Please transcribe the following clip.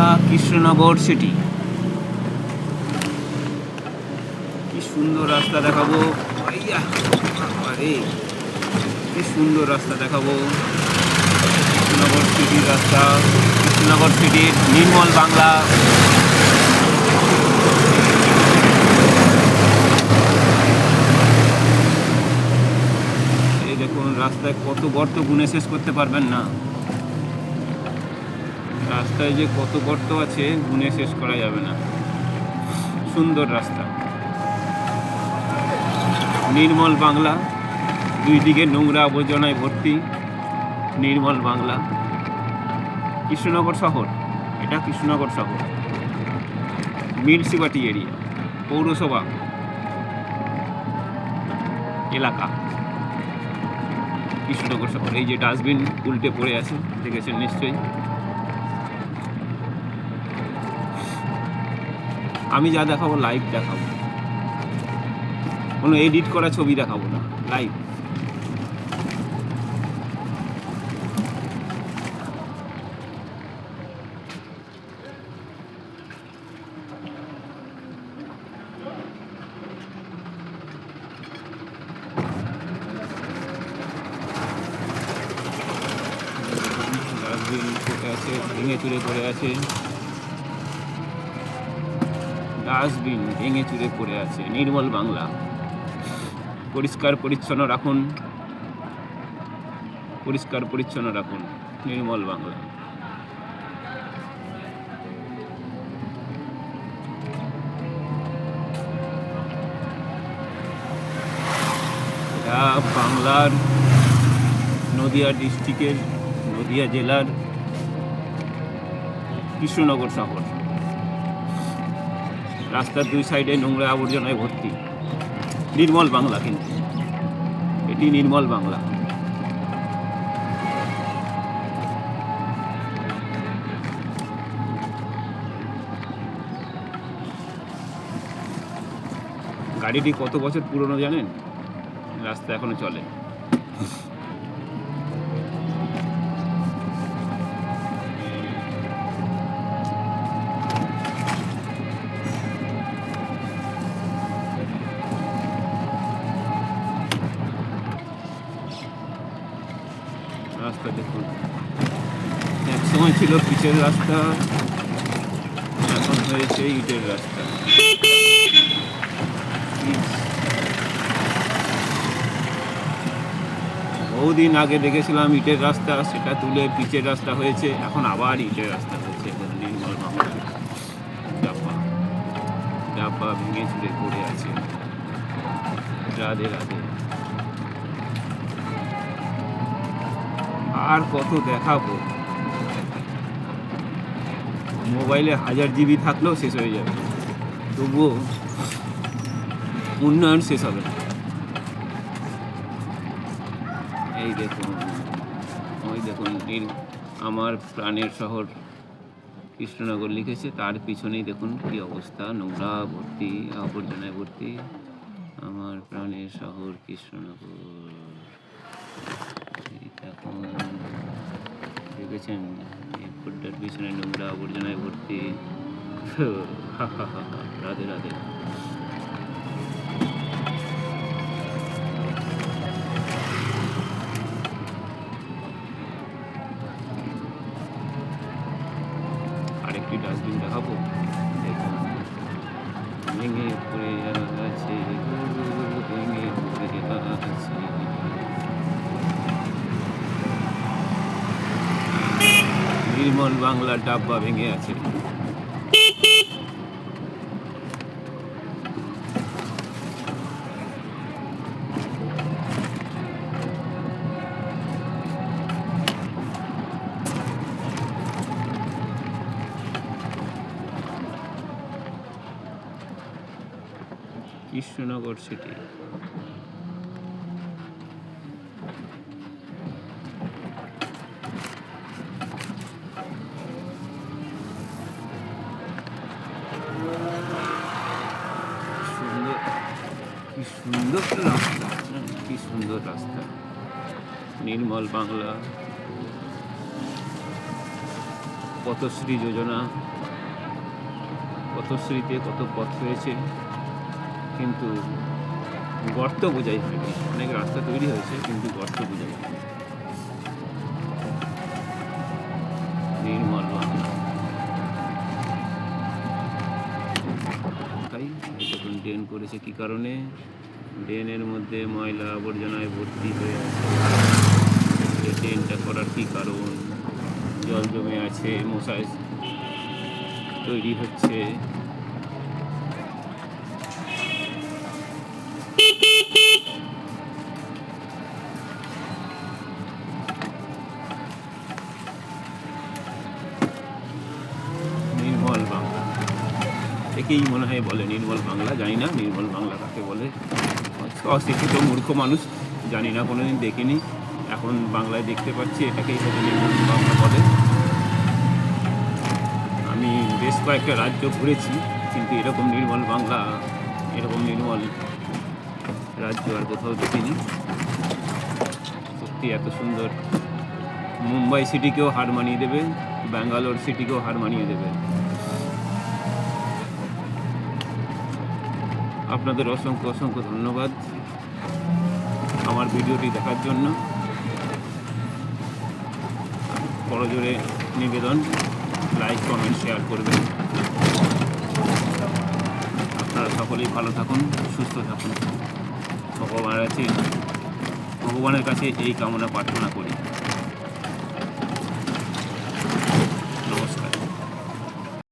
এটা কৃষ্ণনগর সিটি কি সুন্দর রাস্তা দেখাবো। আরে কি সুন্দর রাস্তা দেখাবো। কৃষ্ণনগর সিটির রাস্তা, কৃষ্ণনগর সিটির নির্মল বাংলা। এই দেখুন, রাস্তায় কত গর্ত গুনে শেষ করতে পারবেন না। রাস্তায় যে কত গর্ত আছে, গুনে শেষ করা যাবে না। সুন্দর রাস্তা। নির্মল বাংলা, দুই দিকে নোংরা আবর্জনায় ভর্তি নির্মল বাংলা। কৃষ্ণনগর শহর, এটা কৃষ্ণনগর শহর। মিউনিসিপালিটি এরিয়া, পৌরসভা এলাকা। কৃষ্ণনগর শহর, এই যে ডাস্টবিন উল্টে পড়ে আছে, দেখেছেন নিশ্চয়ই? আমি যা দেখাবো লাইভ দেখাবো। কোনো এডিট করা ছবি দেখাবো না লাইভ ভেঙে চুরে পড়ে আছে। ডাস্টবিন ভেঙে চুরে পড়ে আছে। নির্মল বাংলা। পরিষ্কার পরিচ্ছন্ন রাখুন। পরিষ্কার পরিচ্ছন্ন রাখুন, নির্মল বাংলা। বাংলার নদিয়া ডিস্ট্রিক্টের নদিয়া জেলার কৃষ্ণনগর শহর। রাস্তার দুই সাইডে নোংরা আবর্জনায় ভর্তি। নির্মল বাংলা কিন্তু। এটি নির্মল বাংলা। গাড়িটি কত বছর পুরনো জানেন? রাস্তা এখনও চলে। ছিল পিচের রাস্তা, এখন হয়েছে ইটের রাস্তা। বহুদিন আগে দেখেছিলাম ইটের রাস্তা, সেটা তুলে পিচের রাস্তা হয়েছে, এখন আবার ইটের রাস্তা হয়েছে। নির্মল ডাব্বা ডাব্বা ভেঙে চুরে পড়ে আছে। রাধে রাধে আর কত দেখাবো? মোবাইলে হাজার জিবি থাকলেও শেষ হয়ে যাবে। তবুও উন্নয়ন শেষ হবে না। এই দেখুন, ওই দেখুন নীল আমার প্রাণের শহর কৃষ্ণনগর লিখেছে, তার পিছনেই দেখুন কি অবস্থা, নোংরা ভর্তি, আবর্জনায় ভর্তি, আমার প্রাণের শহর কৃষ্ণনগর। এই দেখুন দেখেছেন এয়ারপোর্টটার পিছনে নোংরা আবর্জনায় ভর্তি। রাধে রাধে। আরেকটি ডাস্টবিন দেখাবো? ভেঙে পড়ে আছে, ভেঙে পড়ে আছে। নির্মল বাংলার ডাব্বা ভেঙে আছে। কৃষ্ণনগর সিটি সুন্দর কি সুন্দর রাস্তা। কি সুন্দর রাস্তা। নির্মল বাংলা। পথশ্রী যোজনা। পথশ্রীতে কত পথ হয়েছে কিন্তু গর্ত বোঝাই হয়নি। অনেক রাস্তা তৈরি হয়েছে, কিন্তু গর্ত বোঝাই হয়নি। নির্মল বাংলা। তাই ড্রেন করেছে কি কারণে? ড্রেনের মধ্যে ময়লা আবর্জনায় ভর্তি হয়ে আছে। ড্রেনটা করার কী কারণ? জল জমে আছে, মশাই। তৈরি হচ্ছে। নির্মল বাংলা। একেই মনে হয় বলে, নির্মল বাংলা, জানি না, নির্মল বাংলা কাকে বলে। অশিক্ষিত মূর্খ মানুষ, জানি না, কোনোদিন দেখিনি। এখন বাংলায় দেখতে পাচ্ছি, এটাকেই হয়তো বাংলা বলে। আমি বেশ কয়েকটা রাজ্য ঘুরেছি, কিন্তু এরকম নির্মল বাংলা, এরকম নির্মল রাজ্য আর কোথাও দেখিনি। সত্যি এত সুন্দর। মুম্বাই সিটিকেও হার মানিয়ে দেবে, ব্যাঙ্গালোর সিটিকেও হার মানিয়ে দেবে। আপনাদের অসংখ্য অসংখ্য ধন্যবাদ আমার ভিডিওটি দেখার জন্য। বড়জোরে নিবেদন লাইক কমেন্ট শেয়ার করবেন। আপনারা সকলেই ভালো থাকুন, সুস্থ থাকুন। ভগবানের কাছে ভগবানের কাছে এই কামনা প্রার্থনা করি।